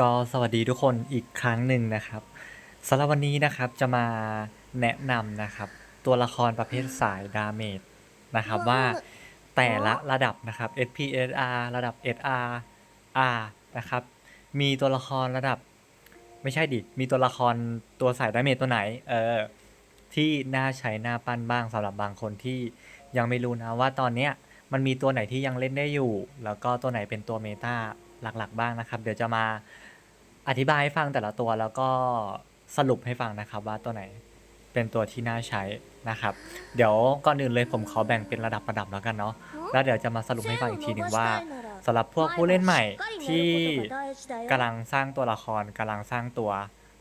ก็สวัสดีทุกคนอีกครั้งหนึ่งนะครับสำหรับวันนี้นะครับจะมาแนะนำนะครับ ตัวละครประเภทสายดาเมจนะครับว่าแต่ละระดับนะครับ SP SR ระดับ SR R นะครับ มีตัวละครระดับ ไม่ใช่ดิมีตัวละครตัวสายดาเมจตัวไหนเออที่น่าใช้น่าปั้นบ้างสำหรับบางคนที่ยังไม่รู้นะว่าตอนเนี้ยมันมีตัวไหนที่ยังเล่นได้อยู่ แล้วก็ตัวไหนเป็นตัวเมตาหลักๆ บ้างนะครับ เดี๋ยวจะมา อธิบายให้ฟังแต่ละตัวแล้วก็สรุปให้ฟังนะครับว่าตัวไหนเป็นตัวที่น่าใช้นะครับ เดี๋ยวก่อนอื่นเลยผมขอแบ่งเป็นระดับระดับแล้วกันเนาะแล้วเดี๋ยวจะมาสรุปให้ฟังอีกทีหนึ่งว่าสำหรับพวกผู้เล่นใหม่ที่กำลังสร้างตัวละครกำลังสร้างตัว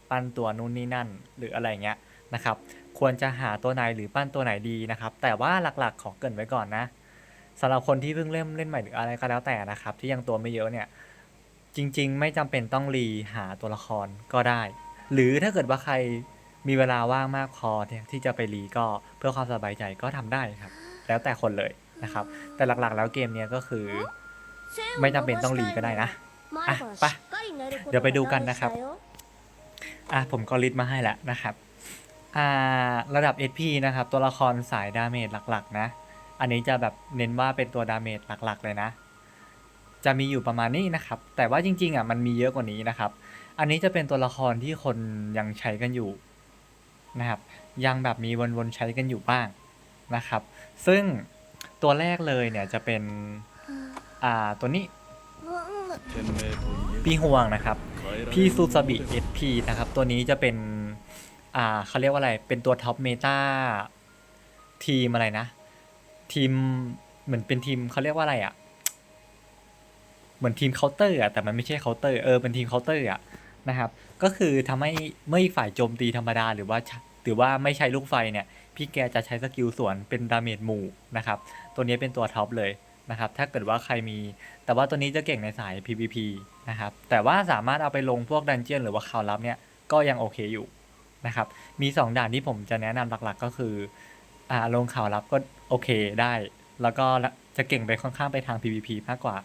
ปั้นตัวนู่นนี่นั่น หรืออะไรเงี้ยนะครับควรจะหาตัวไหนหรือปั้นตัวไหนดีนะครับ แต่ว่าหลักๆขอเกรินไว้ก่อนนะสำหรับคนที่เพิ่งเริ่มเล่นใหม่หรืออะไรก็แล้วแต่นะครับ ที่ยังตัวไม่เยอะเนี่ย จริง ๆ ไม่จำเป็นต้องรีหาตัวละครก็ได้ หรือถ้าเกิดว่าใครมีเวลาว่างมากพอที่จะไปรีก็เพื่อความสบายใจก็ทำได้ครับ แล้วแต่คนเลยนะครับ แต่หลักๆ แล้วเกมเนี้ยก็คือ ไม่จำเป็นต้องรีก็ได้นะอะอะไปเดี๋ยวไปดูกันนะครับบอะผมก็ลิสต์มาให้แล้วนะครับอ่าระดับ SP นะครับ ตัวละครสายดาเมจหลักๆ นะ อันนี้จะแบบเน้นว่าเป็นตัวดาเมจหลักๆ เลยนะ จะมีอยู่ประมาณนี้นะครับ แต่ว่าจริงๆอะมันมีเยอะกว่านี้นะครับ อันนี้จะเป็นตัวละครที่คนยังใช้กันอยู่นะครับ ยังแบบมีวนๆใช้กันอยู่บ้างนะครับ ซึ่งตัวแรกเลยเนี่ยจะเป็นอ่าตัวนี้พี่ห่วงนะครับ พี่ซูซาบิ SP นะครับ ตัวนี้จะเป็นอ่าเขาเรียกว่าอะไร เป็นตัวท็อปเมตาทีมอะไรนะ ทีมเหมือนเป็นทีมเขาเรียกว่าอะไรอะ่ะ เหมือนทีมเคาน์เตอร์อะแต่มันไม่ใช่เคาน์เตอร์เออเป็นทีมเคาน์เตอร์อะนะครับ ก็คือทำให้เมื่ออีกฝ่ายโจมตีธรรมดาหรือว่าหรือว่าไม่ใช้ลูกไฟเนี่ย พี่แกจะใช้สกิลสวนเป็นดาเมจหมู่นะครับ ตัวนี้เป็นตัวท็อปเลยนะครับ ถ้าเกิดว่าใครมี แต่ว่าตัวนี้จะเก่งในสาย PVP นะครับ แต่ว่าสามารถเอาไปลงพวกดันเจียนหรือว่าข่าวลับเนี่ย ก็ยังโอเคอยู่นะครับ มี 2 ด่านที่ผมจะแนะนำหลักๆ ก็คือ อ่า ลงข่าวลับก็โอเคได้ แล้วก็จะเก่งไปค่อนข้างไปทาง PVP มากกว่า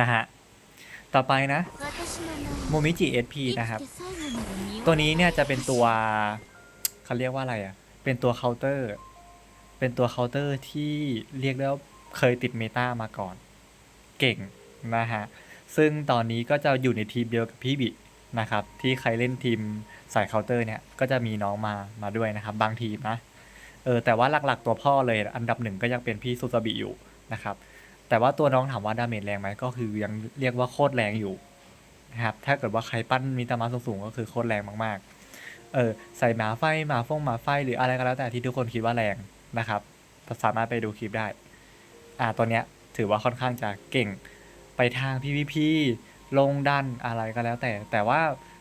นะฮะ ต่อไปนะโมมิจิ SP นะครับ ตัวนี้เนี่ยจะเป็นตัวเขาเรียกว่าอะไรอะ เป็นตัวเคาน์เตอร์ เป็นตัวเคาน์เตอร์ที่เรียกได้ว่าเคยติดเมตามาก่อน เก่งนะฮะ ซึ่งตอนนี้ก็จะอยู่ในทีมเดียวกับพี่บินะครับ ที่ใครเล่นทีมสายเคาน์เตอร์เนี่ย ก็จะมีน้องมามาด้วยนะครับ บางทีมนะ เออแต่ว่าหลักๆตัวพ่อเลยอันดับหนึ่งก็ยังเป็นพี่ซูซาบิอยู่นะครับ แต่ว่าตัวน้องถามว่าดาเมจแรงไหมก็คือยังเรียกว่าโคตรแรงอยู่นะครับถ้าเกิดว่าใครปั้นมิตามาสูงๆก็คือโคตรแรงมากๆเออใส่หมาไฟหมาฟงหมาไฟหรืออะไรก็แล้วแต่ที่ทุกคนคิดว่าแรงนะครับสามารถไปดูคลิปได้อ่าตัวเนี้ยถือว่าค่อนข้างจะเก่งไปทาง PVP ลงดันอะไรก็แล้วแต่ แต่ว่า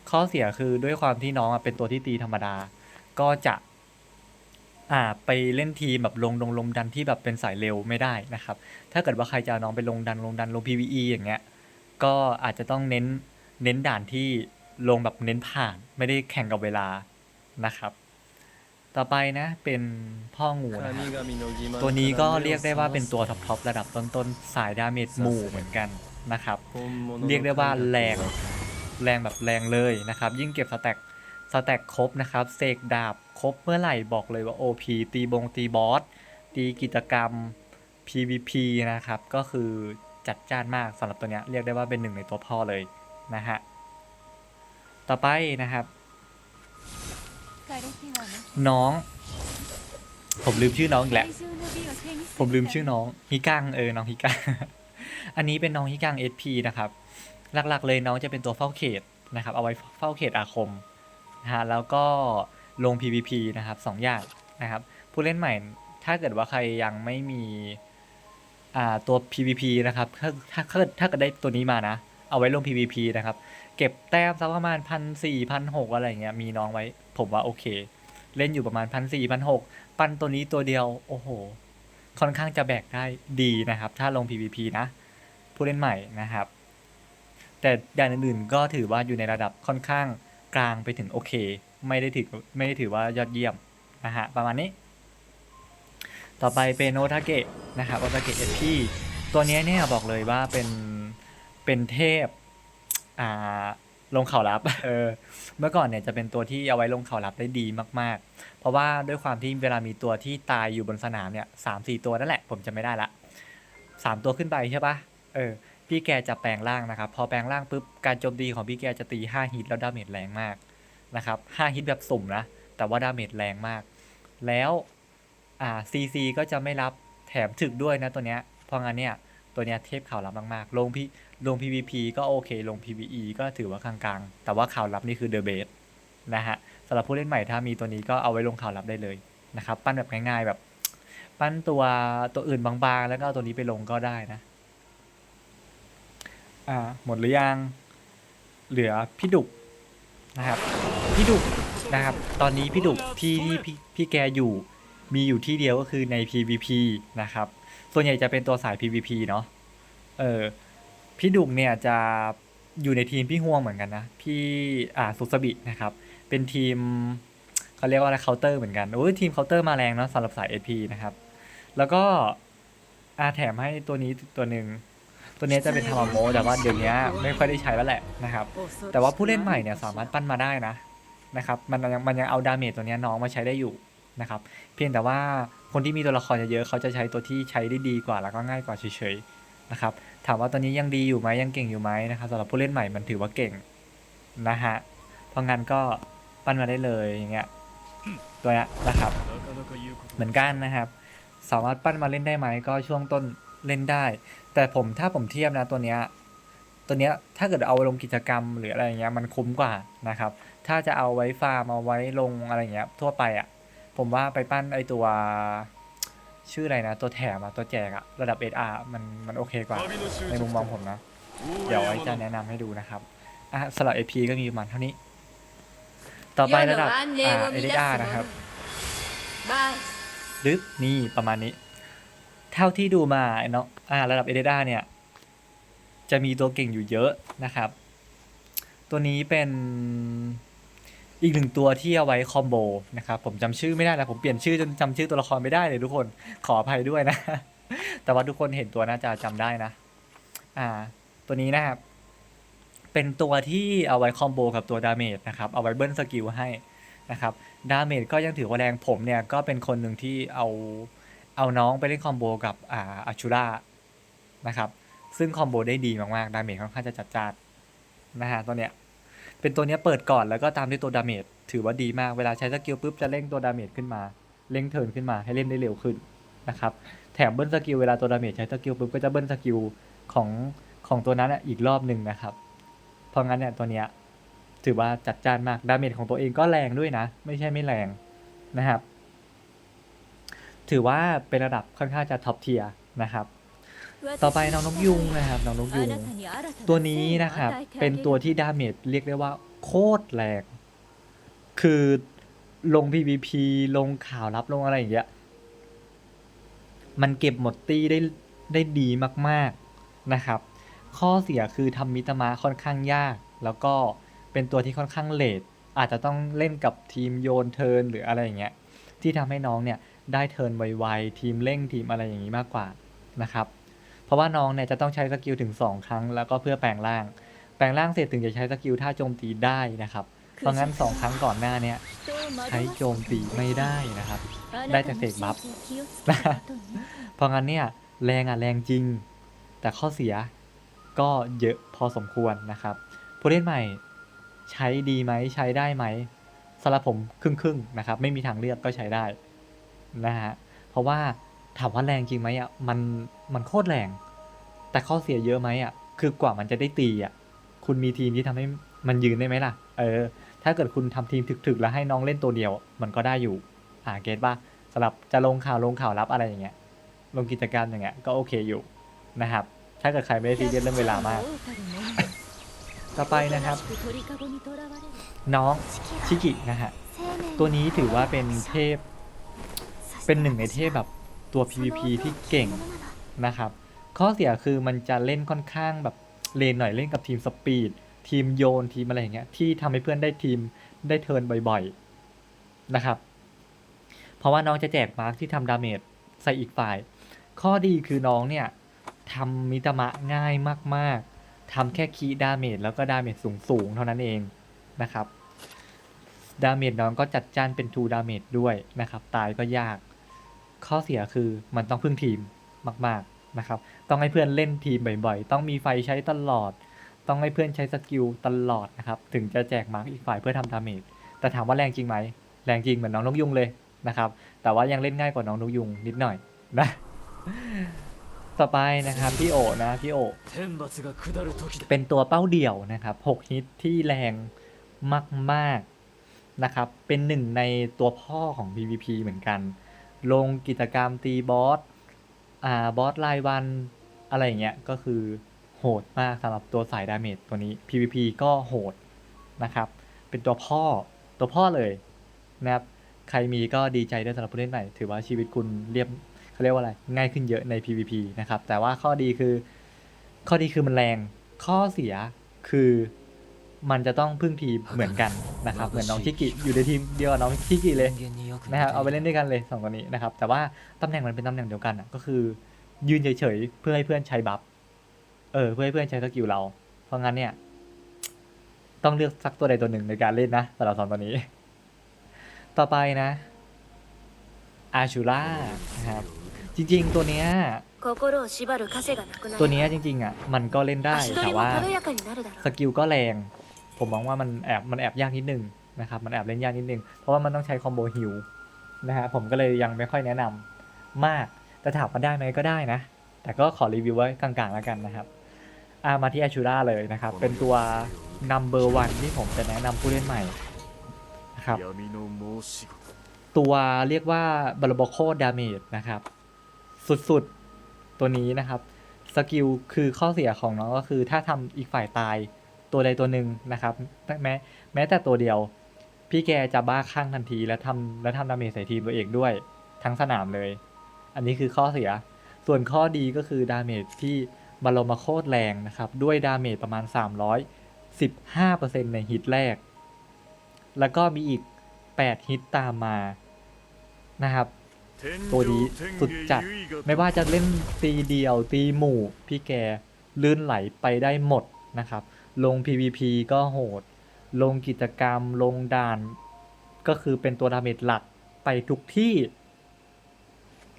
ข้อเสียคือด้วยความที่น้องเป็นตัวที่ตีธรรมดา ก็จะ อ่าไปเล่นทีมแบบลงลงลงดันที่แบบเป็นสายเร็วไม่ได้นะครับ ถ้าเกิดว่าใครจะเอาน้องไปลงดันลงดันลง PVE อย่างเงี้ย ก็อาจจะต้องเน้นเน้นด่านที่ลงแบบเน้นผ่านไม่ได้แข่งกับเวลานะครับ ต่อไปนะเป็นพ่องูนะครับตัวนี้ก็เรียกได้ว่าเป็นตัวท็อปๆระดับต้นๆ สายดาเมจหมู่เหมือนกันนะครับ เรียกได้ว่าแรงแรงแบบแรงเลยนะครับ ยิ่งเก็บสแต็กสแต็กครบนะครับเสกดาบ ครบเมื่อไหร่บอกเลยว่า OP ตีบงตีบอส ตีกิจกรรม PVP นะครับ ก็คือจัดจ้านมากสำหรับตัวเนี้ยเรียกได้ว่าเป็นหนึ่งในตัวพ่อเลยนะฮะ ต่อไปนะครับ น้อง ผมลืมชื่อน้องอีกแล้ว ผมลืมชื่อน้องฮิกังเออ น้องฮิกัง อันนี้เป็นน้องฮิกัง SP นะครับ หลักๆเลยน้องจะเป็นตัวเฝ้าเขตนะครับ เอาไว้เฝ้าเขตอาคมนะฮะแล้วก็ ลง PVP นะครับสองอย่างนะครับ ผู้เล่นใหม่ถ้าเกิดว่าใครยังไม่มีตัว PVP นะครับ ถ้าถ้าถ้าถ้าเกิดได้ตัวนี้มานะ เอาไว้ลง PVP นะครับ เก็บแต้มสักประมาณพันสี่พันหกอะไรเงี้ย มีน้องไว้ ผมว่าโอเค เล่นอยู่ประมาณพันสี่พันหกปันตัวนี้ตัวเดียว โอ้โห ค่อนข้างจะแบกได้ดีนะครับ ถ้าลง PVP นะ ผู้เล่นใหม่นะครับ แต่ด่านอื่นๆก็ถือว่าอยู่ในระดับค่อนข้างกลางไปถึงโอเค ไม่ได้ถือไม่ได้ถือว่ายอดเยี่ยมนะฮะประมาณนี้ ต่อไปเป็นโอทาเกะนะครับโอทาเกะเอพีตัวเนี้ยเนี่ยบอกเลยว่าเป็นเป็นเทพอ่าลงเขารับเออเมื่อก่อนเนี่ยจะเป็นตัวที่เอาไว้ลงเขารับได้ดีมาก ๆ เพราะว่าด้วยความที่เวลามีตัวที่ตายอยู่บนสนามเนี่ยสามสี่ตัวนั่นแหละผมจะไม่ได้ละสามตัวขึ้นไปใช่ปะเออพี่แกจะแปลงร่างนะครับ พอแปลงร่างปุ๊บการโจมตีของพี่แกจะตีห้าฮิตแล้วดาเมจแรงมาก นะครับห้าฮิตแบบสุ่มนะ แต่ว่าดาเมจแรงมาก แล้วอ่าซีซีก็จะไม่รับแถมถึกด้วยนะตัวเนี้ย เพราะงั้นเนี่ยตัวเนี้ยเทพข่าวลับมากๆ ลงพีลง PVP ก็โอเค ลง PVE ก็ถือว่ากลางๆ แต่ว่าข่าวลับนี่คือ The Base นะฮะสำหรับผู้เล่นใหม่ถ้ามีตัวนี้ก็เอาไว้ลงข่าวลับได้เลยนะครับ ปั้นแบบง่ายๆแบบ ปั้นตัวตัวอื่นบางๆ แล้วก็เอาตัวนี้ไปลงก็ได้นะ อ่า หมดหรือยัง เหลือพี่ดุกนะครับ พี่ดุกนะครับ ตอนนี้พี่ดุกที่ที่พี่พี่แกอยู่มีอยู่ที่เดียวก็คือใน PVP นะครับ ส่วนใหญ่จะเป็นตัวสาย PVP เนาะเออพี่ดุกเนี่ยจะอยู่ในทีมพี่ห่วงเหมือนกันนะพี่อ่าสุสบินะครับ เป็นทีมเขาเรียกว่าอะไรเคาน์เตอร์เหมือนกันโอ้ยทีมเคาน์เตอร์มาแรงเนาะสำหรับสาย AP นะครับ แล้วก็อาแถมให้ตัวนี้ตัวหนึ่งตัวนี้จะเป็นทามาโมแต่ว่าเดี๋ยวนี้ไม่ค่อยได้ใช้แล้วแหละนะครับ แต่ว่าผู้เล่นใหม่เนี่ยสามารถปั้นมาได้นะ นะครับมันยังมันยังเอาดาเมจตัวนี้น้องมาใช้ได้อยู่นะครับเพียงแต่ว่าคนที่มีตัวละครเยอะๆเขาจะใช้ตัวที่ใช้ได้ดีกว่าแล้วก็ง่ายกว่าเฉยๆนะครับถามว่าตอนนี้ยังดีอยู่ไหมยังเก่งอยู่ไหมนะครับสำหรับผู้เล่นใหม่มันถือว่าเก่งนะฮะเพราะงั้นก็ปั้นมาได้เลยอย่างเงี้ยตัวนี้นะครับ เหมือนกันนะครับ สามารถปั้นมาเล่นได้ไหมก็ช่วงต้นเล่นได้ แต่ผมถ้าผมเทียบนะตัวเนี้ยตัวเนี้ยถ้าเกิดเอาลงกิจกรรมหรืออะไรเงี้ยมันคุ้มกว่านะครับ ถ้าจะเอาไว้ฟาร์มเอาไว้ลงอะไรอย่างเงี้ย ทั่วไปอะ ผมว่าไปปั้นไอตัว ชื่ออะไรนะ ตัวแถมอะตัวแจกอะระดับ SR มันมันโอเคกว่า ในมุมมองผมนะ เดี๋ยวไว้จะแนะนำให้ดูนะครับอะสำหรับ AP ก็มีประมาณเท่านี้ ต่อไประดับอ่าเอเดอานะครับバイดึ๊บนี่ประมาณนี้ เท่าที่ดูมาเนาะอ่าระดับเอเดดาเนี่ย จะมีตัวเก่งอยู่เยอะนะครับ ตัวนี้เป็น อีกหนึ่งตัวที่เอาไว้คอมโบนะครับผมจำชื่อไม่ได้แล้วผมเปลี่ยนชื่อจนจำชื่อตัวละครไม่ได้เลยทุกคนขออภัยด้วยนะ แต่ว่าทุกคนเห็นตัวน่าจะจำได้นะ อ่า ตัวนี้นะครับเป็นตัวที่เอาไว้คอมโบกับตัวดาเมจนะครับเอาไว้เบิ้ลสกิลให้นะครับดาเมจก็ยังถือว่าแรงผมเนี่ยก็เป็นคนหนึ่งที่เอาเอาน้องไปเล่นคอมโบกับอ่าอาชูรานะครับซึ่งคอมโบได้ดีมากๆดาเมจค่อนข้างจะจัดจ้านนะฮะตัวเนี้ย เป็นตัวเนี้ยเปิดก่อนแล้วก็ตามด้วยตัวดาเมจถือว่าดีมากเวลาใช้สกิลปุ๊บจะเร่งตัวดาเมจขึ้นมาเร่งเทิร์นขึ้นมาให้เล่นได้เร็วขึ้นนะครับแถมเบิ้ลสกิลเวลาตัวดาเมจใช้สกิลปุ๊บก็จะเบิ้ลสกิลของของตัวนั้นอะอีกรอบหนึ่งนะครับเพราะงั้นเนี่ยตัวเนี้ยถือว่าจัดจ้านมากดาเมจของตัวเองก็แรงด้วยนะ ไม่ใช่ไม่แรงนะครับ ถือว่าเป็นระดับค่อนข้างจะท็อปเทียร์นะครับ ต่อไปน้องนกยุงนะครับน้องนกยุง ตัวนี้นะครับ เป็นตัวที่ดาเมจเรียกได้ว่า โคตรแรงคือลง PVP ลงข่าวลับลงอะไรอย่างเงี้ย มันเก็บหมดตี้ได้ได้ดีมากๆนะครับ ข้อเสียคือทำมิตรมาค่อนข้างยาก แล้วก็เป็นตัวที่ค่อนข้างเลทอาจจะต้องเล่นกับทีมโยนเทิร์นหรืออะไรอย่างเงี้ยที่ทำให้น้องเนี่ยได้เทิร์นไวๆทีมเร่งทีมอะไรอย่างนี้มากกว่านะครับ เพราะว่าน้องเนี่ยจะต้องใช้สกิลถึง 2 ครั้ง แล้วก็เพื่อแปลงร่าง แปลงร่างเสร็จถึงจะใช้สกิลท่าโจมตีได้นะครับ เพราะงั้น 2 ครั้งก่อนหน้าเนี่ยใช้โจมตีไม่ได้นะครับ ได้แต่เสกบัฟเพราะงั้นเนี่ยแรงอะแรงจริง แต่ข้อเสียก็เยอะพอสมควรนะครับผู้เล่นใหม่ใช้ดีไหมใช้ได้ไหมสำหรับผมครึ่งๆนะครับ ไม่มีทางเลือกก็ใช้ได้นะฮะเพราะว่า ถามว่าแรงจริงไหมอะมันมันโคตรแรง แต่ข้อเสียเยอะไหมอะคือกว่ามันจะได้ตีอะคุณมีทีมที่ทำให้มันยืนได้ไหมล่ะ เออ ถ้าเกิดคุณทำทีมถึกๆ แล้วให้น้องเล่นตัวเดียว มันก็ได้อยู่ อ่าเกตป่ะสำหรับจะลงข่าวลงข่าวรับอะไรอย่างเงี้ย ลงกิจกรรมอย่างเงี้ยก็โอเคอยู่นะครับ ถ้าเกิดใครไม่ได้ซีเรียสเรื่องเวลามาก ต่อไปนะครับ น้องชิกินะฮะ ตัวนี้ถือว่าเป็นเทพ เป็นหนึ่งในเทพแบบ ตัว PVP ที่เก่งนะครับ ข้อเสียคือมันจะเล่นค่อนข้างแบบเลนหน่อยเล่นกับทีมสปีดทีมโยนทีมอะไรอย่างเงี้ยที่ทำให้เพื่อนได้ทีมได้เทิร์นบ่อยๆนะครับ เพราะว่าน้องจะแจกมาร์กที่ทำดาเมจใส่อีกฝ่าย ข้อดีคือน้องเนี่ยทำมิตามะง่ายมากๆทำแค่คีดาเมจแล้วก็ดาเมจสูงๆ เท่านั้นเองนะครับดาเมจน้องก็จัดจ้านเป็นทูดาเมจด้วยนะครับ ตายก็ยาก ข้อเสียคือมันต้องพึ่งทีมมาก ๆนะครับ ต้องให้เพื่อนเล่นทีมบ่อยๆ ต้องมีไฟใช้ตลอด ต้องให้เพื่อนใช้สกิลตลอดนะครับ ถึงจะแจกมาร์กอีกฝ่ายเพื่อทำดาเมจ แต่ถามว่าแรงจริงไหม แรงจริงเหมือนน้องนกยุงเลยนะครับ แต่ว่ายังเล่นง่ายกว่าน้องนกยุงนิดหน่อยนะ ต่อไปนะครับพี่โอนะพี่โอ เป็นตัวเป้าเดี่ยวนะครับ6ฮิตที่แรงมากๆนะครับ เป็นหนึ่งในตัวพ่อของ PVP เหมือนกัน ลงกิจกรรมตีบอส อ่า บอสรายวันอะไรอย่างเงี้ย ก็คือโหดมากสำหรับตัวสายดาเมจตัวนี้ PVP ก็โหดนะครับ เป็นตัวพ่อ ตัวพ่อเลยนะครับ ใครมีก็ดีใจด้วยสำหรับผู้เล่นใหม่ ถือว่าชีวิตคุณเรียบเขาเรียกว่าอะไร ง่ายขึ้นเยอะใน PVP นะครับ แต่ว่าข้อดีคือ ข้อดีคือมันแรง ข้อเสียคือ มันจะต้องพึ่งทีเหมือนกันนะครับ เหมือนน้องชิกิอยู่ในทีมเดียวน้องชิกิเลยนะครับเอาไปเล่นด้วยกันเลยสองคนนี้นะครับ แต่ว่าตำแหน่งมันเป็นตำแหน่งเดียวกันอะก็คือ ยืนเฉยๆเพื่อให้เพื่อนใช้บัฟเออเพื่อให้เพื่อนใช้สกิลเรา เพราะงั้นเนี่ย ต้องเลือกสักตัวใดตัวหนึ่งในการเล่นนะสำหรับสองตัวนี้ ต่อไปนะอาชูล่านะครับจริง ๆ ตัวเนี้ยตัวนี้จริงๆอะมันก็เล่นได้แต่ว่าสกิลก็แรง ผมมองว่ามันแอบมันแอบยากนิดนึงนะครับมันแอบเล่นยากนิดนึง เพราะว่ามันต้องใช้คอมโบฮิวนะฮะผมก็เลยยังไม่ค่อยแนะนำมากแต่ถามว่าได้ไหมก็ได้นะ แต่ก็ขอรีวิวไว้กลางๆแล้วกันนะครับอามาที่อชูราเลยนะครับ เป็นตัว number one ที่ผมจะแนะนำผู้เล่นใหม่นะครับตัวเรียกว่าบาลบอโคดาเมจนะครับ สุดๆ ตัวนี้นะครับ สกิลคือข้อเสียของน้องก็คือถ้าทำอีกฝ่ายตาย ตัวใดตัวหนึ่งนะครับแม้แม้แต่ตัวเดียว พี่แกจะบ้าคลั่งทันทีและทำและทำดาเมจใส่ทีมตัวเองด้วยทั้งสนามเลย อันนี้คือข้อเสีย ส่วนข้อดีก็คือดาเมจที่บาลมาโคตรแรงนะครับ ด้วยดาเมจประมาณ 315%ในฮิตแรก แล้วก็มีอีก 8 ฮิตตามมานะครับ ตัวนี้สุดจัด ไม่ว่าจะเล่นตีเดียวตีหมู่ พี่แกลื่นไหลไปได้หมดนะครับ ลง PVP ก็โหด ลงกิจกรรม ลงด่าน ก็คือเป็นตัวดาเมจหลักไปทุกที่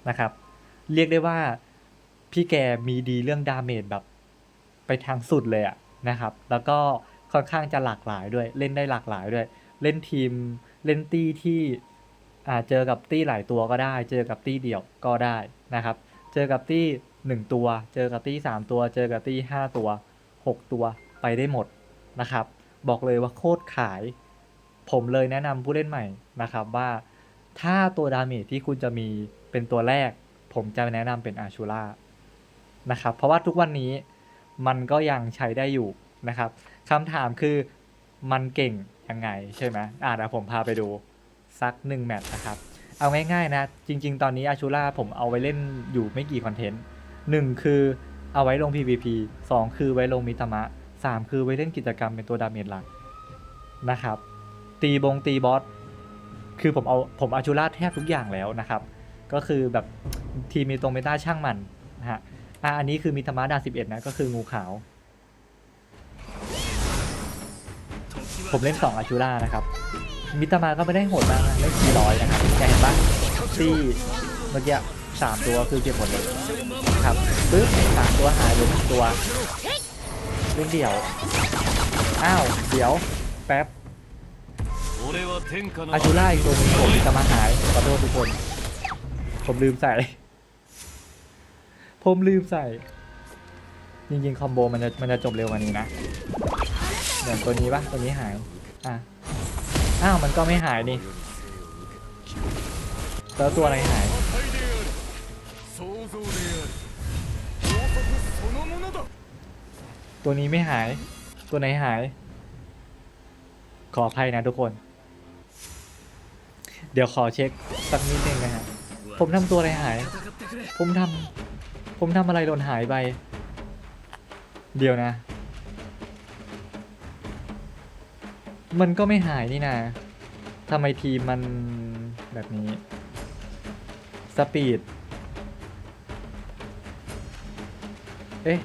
นะครับ เรียกได้ว่าพี่แกมีดีเรื่องดาเมจแบบไปทางสุดเลยอะนะครับ แล้วก็ค่อนข้างจะหลากหลายด้วย เล่นได้หลากหลายด้วย เล่นทีม เล่นตี้ที่อ่าเจอกับตี้หลายตัวก็ได้ เจอกับตี้เดี่ยวก็ได้นะครับ เจอกับตี้หนึ่งตัว เจอกับตี้สามตัว เจอกับตี้ห้าตัวหกตัว ไปได้หมดนะครับ บอกเลยว่าโคตรขาย ผมเลยแนะนำผู้เล่นใหม่นะครับว่า ถ้าตัวดาเมจที่คุณจะมีเป็นตัวแรก ผมจะแนะนำเป็นอาชูล่านะครับ เพราะว่าทุกวันนี้มันก็ยังใช้ได้อยู่นะครับคำถามคือมันเก่งยังไงใช่ไหมอ่าเดี๋ยวผมพาไปดูสักหนึ่งแมตช์นะครับ เอาง่ายๆนะ จริง ๆ ตอนนี้อาชูล่าผมเอาไว้เล่นอยู่ไม่กี่คอนเทนต์หนึ่งคือเอาไว้ลง PVP สองคือไว้ลงมิตามะ สามคือไว้เล่นกิจกรรมเป็นตัวดาเมจหลักนะครับ ตีบงตีบอสคือผมเอาผมอาชูล่าแทบทุกอย่างแล้วนะครับ ก็คือแบบทีมีตรงเมตาช่างมันนะฮะอะอันนี้คือมิตามะดาสิบเอ็ดนะก็คืองูขาว ผมเล่นสองอาชูล่านะครับมิตามาก็ไม่ได้โหดมากนะเล่นสี่ร้อยนะครับแต่เห็นปะที่เมื่อกี้สามตัวคือเก็บหมดเลยครับปึ๊บสามตัวหายไปหนึ่งตัวเลูกเดี่ยว อ้าว เดี๋ยว แป๊บอาชูล่าอีกตัวนึงผมจะมาหายขอโทษทุกคน ผมลืมใส่ ผมลืมใส่ จริงๆ คอมโบมันจะมันจะจบเร็วกว่านี้นะเดี๋ยวตัวนี้ปะตัวนี้หาย อะ อ้าว มันก็ไม่หายนี่ แล้วตัวอะไรหาย ตัวนี้ไม่หาย ตัวไหนหาย ขออภัยนะทุกคน เดี๋ยวขอเช็คสักนิดนึงนะฮะ ผมทำตัวอะไรหาย ผมทำผมทำอะไรหล่นหายไป เดี๋ยวนะ มันก็ไม่หายนี่นะทำไมทีมมันแบบนี้ สปีด เอ๊ะ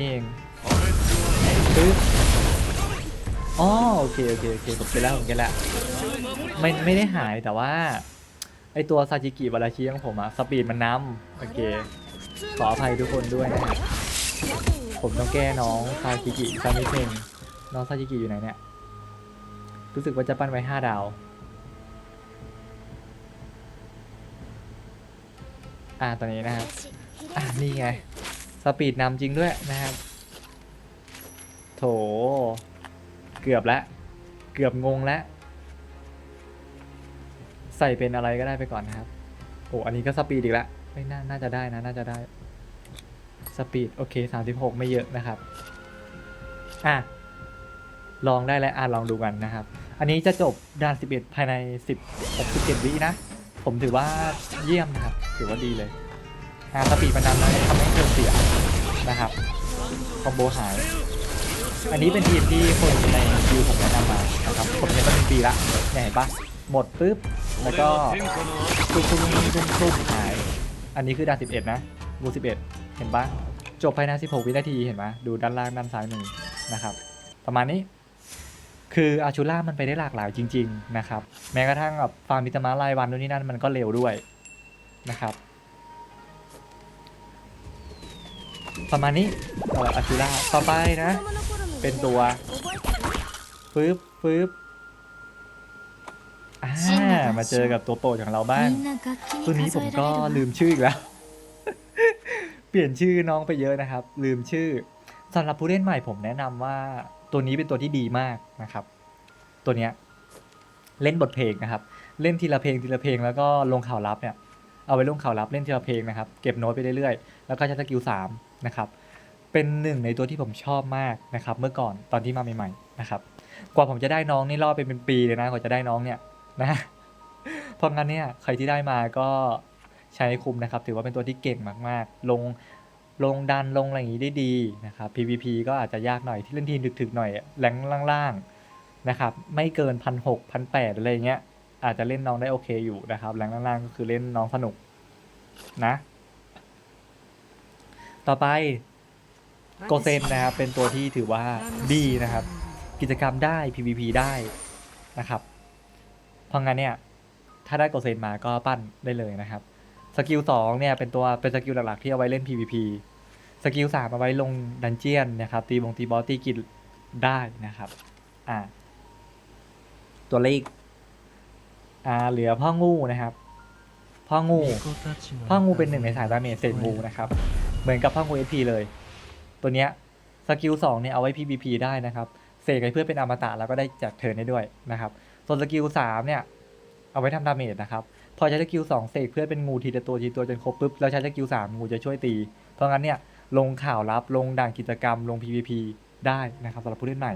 นี่เองอ๋อโอเคโอเคโอเคผมเก็แล้วผมแก็แล้วไม่ไม่ได้หายแต่ว่า ไอตัวซาจิกิบาราชิของผมอะสปีดมันน้ำโอเค ขออภัยทุกคนด้วยนะฮะผมต้องแก้น้องซาจิกิซานิดนึงน้องซาจิกิอยู่ไหนเนี่ย รู้สึกว่าจะปั้นไว้ห้าดาว อ่าตอนนี้นะครับ อ่านี่ไง ปีดนำจริงด้วยนะครับ โถ เกือบแล้ว เกือบงงแล้ว ใส่เป็นอะไรก็ได้ไปก่อนนะครับ โอ้อันนี้ก็สปีดอีกแล้วไม่น่าน่าจะได้นะ น่าจะได้ สปีด โอเค 36 ไม่เยอะนะครับ อะ ลองได้แล้ว อะ ลองดูกันนะครับ อันนี้จะจบด่าน 11 ภายใน 10 67 วินะ ผมถือว่าเยี่ยมนะครับ ถือว่าดีเลย อะสปีดมันนำแล้วทำให้เทิร์นเสีย นะครับคอมโบหาย อันนี้เป็นทีมที่คนในยูผมแนะนำมานะครับผมเห็นมาเป็นปีละเนี่ยเห็นปะหมดปุ๊บแล้วก็ตุ้มตุ้มตุ้มตุ้มหาย อันนี้คือดาวสิบเอ็ดนะบูสิบเอ็ดเห็นปะจบภายใน 16 วินาทีเห็นไหมดูด้านล่างด้านซ้ายหนึ่งนะครับ ประมาณนี้ คืออาชูล่ามันไปได้หลากหลายจริง ๆ นะครับ แม้กระทั่งแบบฟาร์มมิตามารายวันนู่นนี่นั่นมันก็เร็วด้วยนะครับ ประมาณนี้สำหรับอาชูล่าต่อไปนะ เป็นตัวฟืบฟืบอ่ามาเจอกับตัวโปรดของเราบ้างตัวนี้ผมก็ลืมชื่ออีกแล้ว เปลี่ยนชื่อน้องไปเยอะนะครับ ลืมชื่อสำหรับผู้เล่นใหม่ผมแนะนำว่าตัวนี้เป็นตัวที่ดีมากนะครับ ตัวเนี้ยเล่นบทเพลงนะครับ เล่นทีละเพลงทีละเพลงแล้วก็ลงข่าวลับเนี่ยเอาไว้ลงข่าวลับเล่นทีละเพลงนะครับ เก็บโน้ตไปเรื่อยๆ แล้วก็ใช้สกิลสาม นะครับ เป็นหนึ่งในตัวที่ผมชอบมากนะครับ เมื่อก่อนตอนที่มาใหม่ๆนะครับ กว่าผมจะได้น้องนี่รอไปเป็นปีเลยนะกว่าจะได้น้องเนี่ยนะเพราะงั้นเนี่ยใครที่ได้มาก็ใช้คุมนะครับ ถือว่าเป็นตัวที่เก่งมากๆ ลงลงดันลงอะไรอย่างนี้ได้ดีนะครับ PVP ก็อาจจะยากหน่อยที่เล่นทีมถึกๆหน่อยแรงล่างๆนะครับ ไม่เกินพันหกพันแปดอะไรอย่างเงี้ยอาจจะเล่นน้องได้โอเคอยู่นะครับแรงล่างๆก็คือเล่นน้องสนุกนะ ต่อไปโกเซนนะครับเป็นตัวที่ถือว่าดีนะครับ กิจกรรมได้ PVP ได้นะครับ เพราะงั้นเนี่ย ถ้าได้โกเซนมาก็ปั้นได้เลยนะครับ สกิลสองเนี่ยเป็นตัวเป็นสกิลหลักๆที่เอาไว้เล่น PVP สกิลสามเอาไว้ลงดันเจียนนะครับ ตีบงตีบอสตีกิจได้นะครับอ่าตัวเลขอ่าเหลือพ่องูนะครับ พ่องู พ่องูเป็นหนึ่งในสายดาเมจเศษงูนะครับ เหมือนกับพ่องู SP เลย ตัวเนี้ยสกิลสองเนี่ยเอาไว้ PVP ได้นะครับเสกให้เพื่อนเป็นอมตะแล้วก็ได้จากเทิร์นได้ด้วยนะครับ ส่วนสกิลสามเนี่ยเอาไว้ทำดาเมจนะครับ พอใช้สกิลสองเสกเพื่อนเป็นงูทีละตัวทีละตัวจนครบปุ๊บแล้วใช้สกิลสามงูจะช่วยตี เพราะงั้นเนี่ยลงข่าวลับลงด่านกิจกรรมลง PVP ได้นะครับสำหรับผู้เล่นใหม่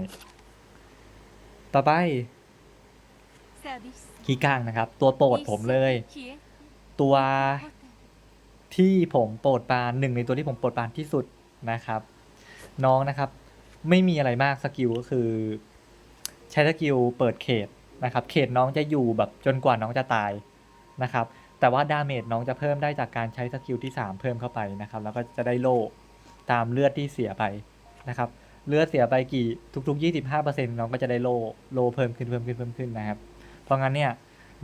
ต่อไปคีก้างนะครับ ตัวโปรดผมเลย ตัว ที่ผมโปรดปรานหนึ่งในตัวที่ผมโปรดปรานที่สุดนะครับ น้องนะครับ ไม่มีอะไรมากสกิลก็คือ ใช้สกิลเปิดเขตนะครับ เขตน้องจะอยู่แบบจนกว่าน้องจะตายนะครับ แต่ว่าดาเมจน้องจะเพิ่มได้จากการใช้สกิลที่ 3 เพิ่มเข้าไปนะครับ แล้วก็จะได้โล่ตามเลือดที่เสียไปนะครับ เลือดเสียไปกี่ทุก ๆ 25%น้องก็จะได้โล่โล่เพิ่มขึ้นเพิ่มขึ้นเพิ่มขึ้นนะครับ เพราะงั้นเนี่ย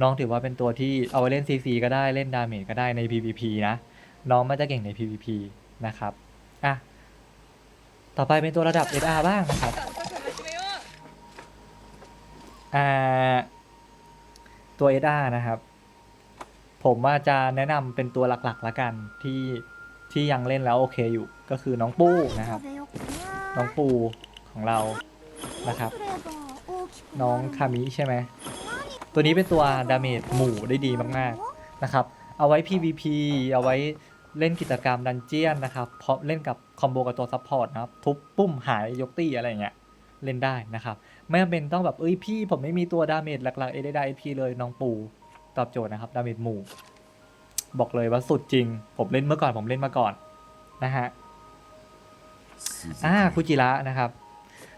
น้องถือว่าเป็นตัวที่เอาไว้เล่น CC ก็ได้เล่นดาเมจก็ได้ใน PVP นะ น้องมันจะเก่งใน PVP นะครับอะต่อไปเป็นตัวระดับ SR บ้างนะครับอ่าตัว SR นะครับ ผมว่าจะแนะนำเป็นตัวหลักๆละกันที่ที่ยังเล่นแล้วโอเคอยู่ก็คือน้องปูนะครับ น้องปูของเรานะครับ น้องคามิใช่ไหมตัวนี้เป็นตัวดาเมจหมู่ได้ดีมากๆนะครับ เอาไว้ PVP เอาไว้ เล่นกิจกรรมดันเจียนนะครับพร้อเล่นกับคอมโบกับตัวซัพพอร์ตนะครับทุบปุ้มหายยกตีอะไรเงี้ยเล่นได้นะครับ ไม่จำเป็นต้องแบบเอ้ยพี่ผมไม่มีตัวดาเมจหลักๆเอเดดไอพีเลยน้องปูตอบโจทย์นะครับดาเมจหมู่ บอกเลยว่าสุดจริง ผมเล่นเมื่อก่อนผมเล่นมาก่อนนะฮะอ่าคุจิระนะครับ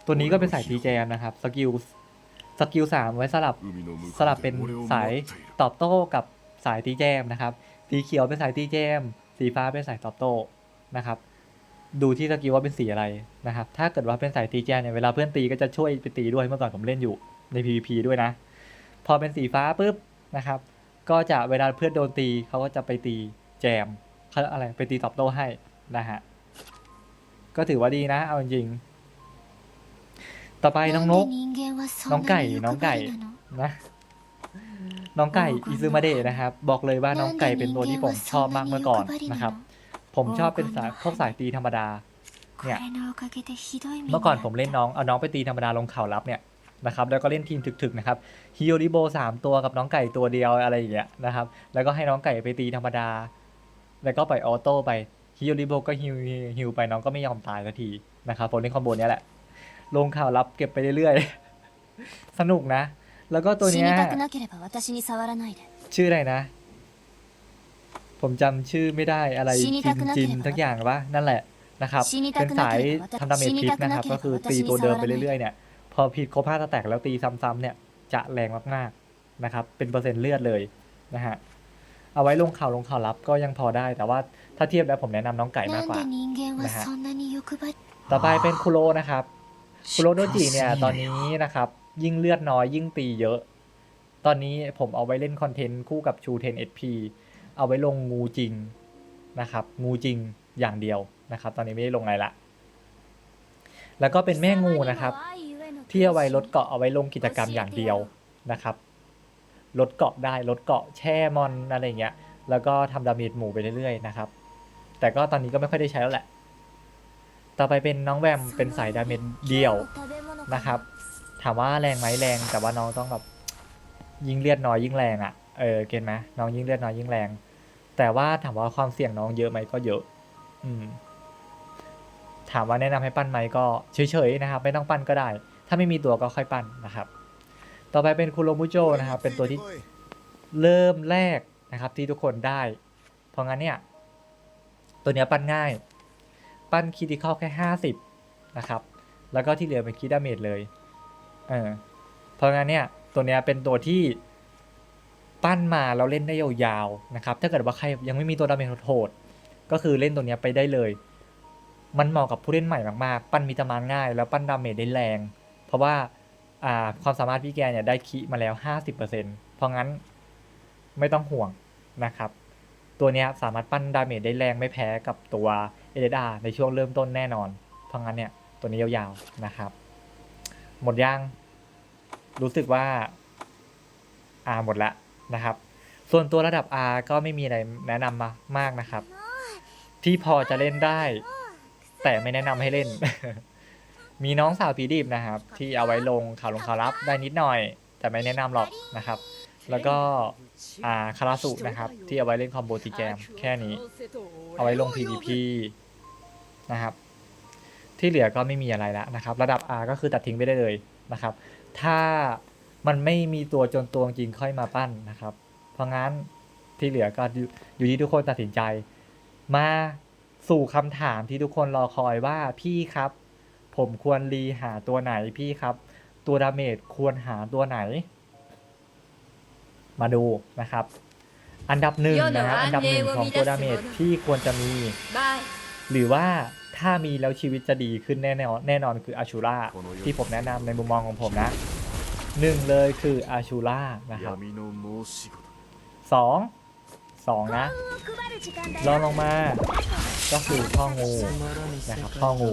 ตัวนี้ก็เป็นสายทีแจมนะครับสกิลสกิลสามไว้สลับสลับเป็นสายตอบโต้กับสายตีแจมนะครับสีเขียวเป็นสายตีแจม สีฟ้าเป็นสายตอบโต้นะครับ ดูที่สกิลว่าเป็นสีอะไรนะครับ ถ้าเกิดว่าเป็นสายตีแจมเนี่ยเวลาเพื่อนตีก็จะช่วยไปตีด้วยเมื่อก่อนผมเล่นอยู่ใน PVP ด้วยนะ พอเป็นสีฟ้าปุ๊บนะครับ ก็จะเวลาเพื่อนโดนตีเขาก็จะไปตีแจมเขาอะไรไปตีตอบโต้ให้นะฮะก็ถือว่าดีนะ เอาจริงต่อไปน้องนก น้องไก่น้องไก่นะ น้องไก่อิซึมาเดะนะครับ บอกเลยว่าน้องไก่เป็นตัวที่ผมชอบมากเมื่อก่อนนะครับ ผมชอบเป็นสายพวกสายตีธรรมดา เนี่ย เมื่อก่อนผมเล่นน้องเอาน้องไปตีธรรมดาลงเขารับเนี่ยนะครับ แล้วก็เล่นทีมถึกๆนะครับฮิโอริโบสามตัวกับน้องไก่ตัวเดียวอะไรอย่างเงี้ยนะครับ แล้วก็ให้น้องไก่ไปตีธรรมดา แล้วก็ปล่อยออโต้ไปฮิโอริโบก็ฮิวฮิวไปน้องก็ไม่ยอมตายสักทีนะครับผมเล่นคอมโบเนี้ยแหละ ลงข่าวรับเก็บไปเรื่อยๆ สนุกนะ แล้วก็ตัวเนี้ยชื่ออะไรนะ ผมจำชื่อไม่ได้อะไรจินจินทั้งอย่างปะนั่นแหละนะครับ เป็นสายทำดาเมจพิษนะครับ ก็คือตีตัวเดิมไปเรื่อยๆเนี่ยพอผิดครบห้าตาแตกแล้วตีซ้ำๆเนี่ย จะแรงมากๆนะครับ เป็นเปอร์เซ็นต์เลือดเลยนะฮะเอาไว้ลงข่าวลงข่าวรับก็ยังพอได้ แต่ว่าถ้าเทียบแล้วผมแนะนำน้องไก่มากกว่านะฮะต่อไปเป็นคุโรนะครับคุโรโนจิเนี่ยตอนนี้นะครับ ยิ่งเลือดน้อยยิ่งตีเยอะ ตอนนี้ผมเอาไว้เล่นคอนเทนต์คู่กับชู10 SP เอาไว้ลงงูจริงนะครับ งูจริงอย่างเดียวนะครับ ตอนนี้ไม่ได้ลงอะไรละ แล้วก็เป็นแม่งูนะครับ ที่เอาไว้ลดเกาะเอาไว้ลงกิจกรรมอย่างเดียวนะครับลดเกาะได้ลดเกาะแช่มอนอะไรอย่างเงี้ย แล้วก็ทำดาเมจหมู่ไปเรื่อยๆนะครับ แต่ก็ตอนนี้ก็ไม่ค่อยได้ใช้แล้วแหละ ต่อไปเป็นน้องแวมเป็นสายดาเมจเดี่ยวนะครับ ถามว่าแรงไหมแรงแต่ว่าน้องต้องแบบยิ่งเลือดน้อยยิ่งแรงอะ่ะเออเก็ตไหมน้องยิ่งเลือดน้อยยิ่งแรง แต่ว่าถามว่าความเสี่ยงน้องเยอะไหมก็เยอะ อืม ถามว่าแนะนำให้ปั้นไหมก็เฉยๆนะครับ ไม่ต้องปั้นก็ได้ ถ้าไม่มีตัวก็ค่อยปั้นนะครับ ต่อไปเป็นคุโรมุโจนะครับ เป็นตัวที่เริ่มแรกนะครับ ที่ทุกคนได้ เพราะงั้นเนี่ย ตัวเนี้ยปั้นง่าย ปั้นคิดิคอลแค่ห้าสิบนะครับ แล้วก็ที่เหลือเป็นคิดดาเมจเลย เออเพราะงั้นเนี่ยตัวเนี้ยเป็นตัวที่ปั้นมาแล้วเล่นได้ยาวๆนะครับ ถ้าเกิดว่าใครยังไม่มีตัวดาเมจโหดก็คือเล่นตัวเนี้ยไปได้เลย มันเหมาะกับผู้เล่นใหม่มากๆ ปั้นมีตามานง่าย แล้วปั้นดาเมจได้แรง เพราะว่าอ่าความสามารถพี่แกเนี่ยได้คิมาแล้ว 50%เพราะงั้นไม่ต้องห่วงนะครับ ตัวเนี้ยสามารถปั้นดาเมจได้แรงไม่แพ้กับตัวเอเดาในช่วงเริ่มต้นแน่นอน เพราะงั้นเนี่ยตัวนี้ยาวๆนะครับ หมดยัง รู้สึกว่า R หมดละนะครับ ส่วนตัวระดับ R ก็ไม่มีอะไรแนะนำมามากนะครับ ที่พอจะเล่นได้ แต่ไม่แนะนำให้เล่น มีน้องสาวผีดิบนะครับ ที่เอาไว้ลงข่าวลงข่าวลับได้นิดหน่อย แต่ไม่แนะนำหรอกนะครับ แล้วก็อ่าคาราสุนะครับ ที่เอาไว้เล่นคอมโบตีแกมแค่นี้ เอาไว้ลง PVP นะครับ ที่เหลือก็ไม่มีอะไรแล้วนะครับ ระดับ R ก็คือตัดทิ้งไปได้เลยนะครับ ถ้ามันไม่มีตัวจนตัวจริงค่อยมาปั้นนะครับ เพราะงั้นที่เหลือก็อยู่อยู่ที่ทุกคนตัดสินใจ มาสู่คำถามที่ทุกคนรอคอยว่าพี่ครับ ผมควรรีหาตัวไหนพี่ครับ ตัวดาเมจควรหาตัวไหน มาดูนะครับ อันดับหนึ่งนะครับอันดับหนึ่งของตัวดาเมจที่ควรจะมีバイหรือว่า ถ้ามีแล้วชีวิตจะดีขึ้นแน่นอนแน่นอนคืออาชูราที่ผมแนะนำในมุมมองของผมนะหนึ่งเลยคืออาชูรานะครับสองสองนะลองลงมา ก็คือข้องูนะครับข้องู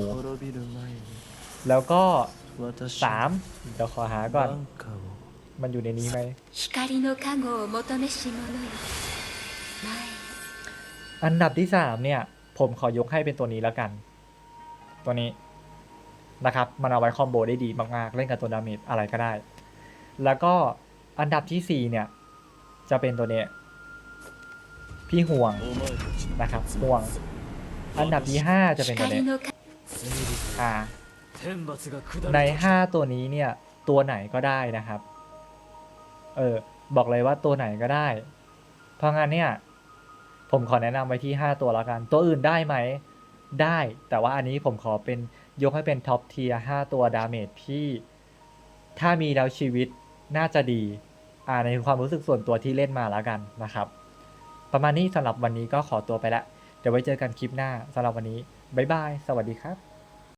แล้วก็สามเดี๋ยวขอหาก่อน มันอยู่ในนี้ไหมอันดับที่สามเนี่ย ผมขอยกให้เป็นตัวนี้แล้วกัน ตัวนี้นะครับมันเอาไว้คอมโบได้ดีมากๆ เล่นกับตัวดาเมจอะไรก็ได้ แล้วก็อันดับที่ 4 เนี่ย จะเป็นตัวเนี้ยพี่ห่วงนะครับห่วง อันดับที่ 5 จะเป็นตัวเนี้ยอ่าใน 5 ตัวนี้เนี่ย ตัวไหนก็ได้นะครับ เออ บอกเลยว่าตัวไหนก็ได้ เพราะงั้นเนี่ย ผมขอแนะนำไว้ที่ 5 ตัวแล้วกัน ตัวอื่นได้ไหม ได้ แต่ว่าอันนี้ผมขอเป็นยกให้เป็นท็อปเทียห้าตัวดาเมจที่ ถ้ามีแล้วชีวิตน่าจะดี อ่าในความรู้สึกส่วนตัวที่เล่นมาแล้วกันนะครับ ประมาณนี้สำหรับวันนี้ก็ขอตัวไปละ เดี๋ยวไว้เจอกันคลิปหน้าสำหรับวันนี้ บ๊ายบาย สวัสดีครับ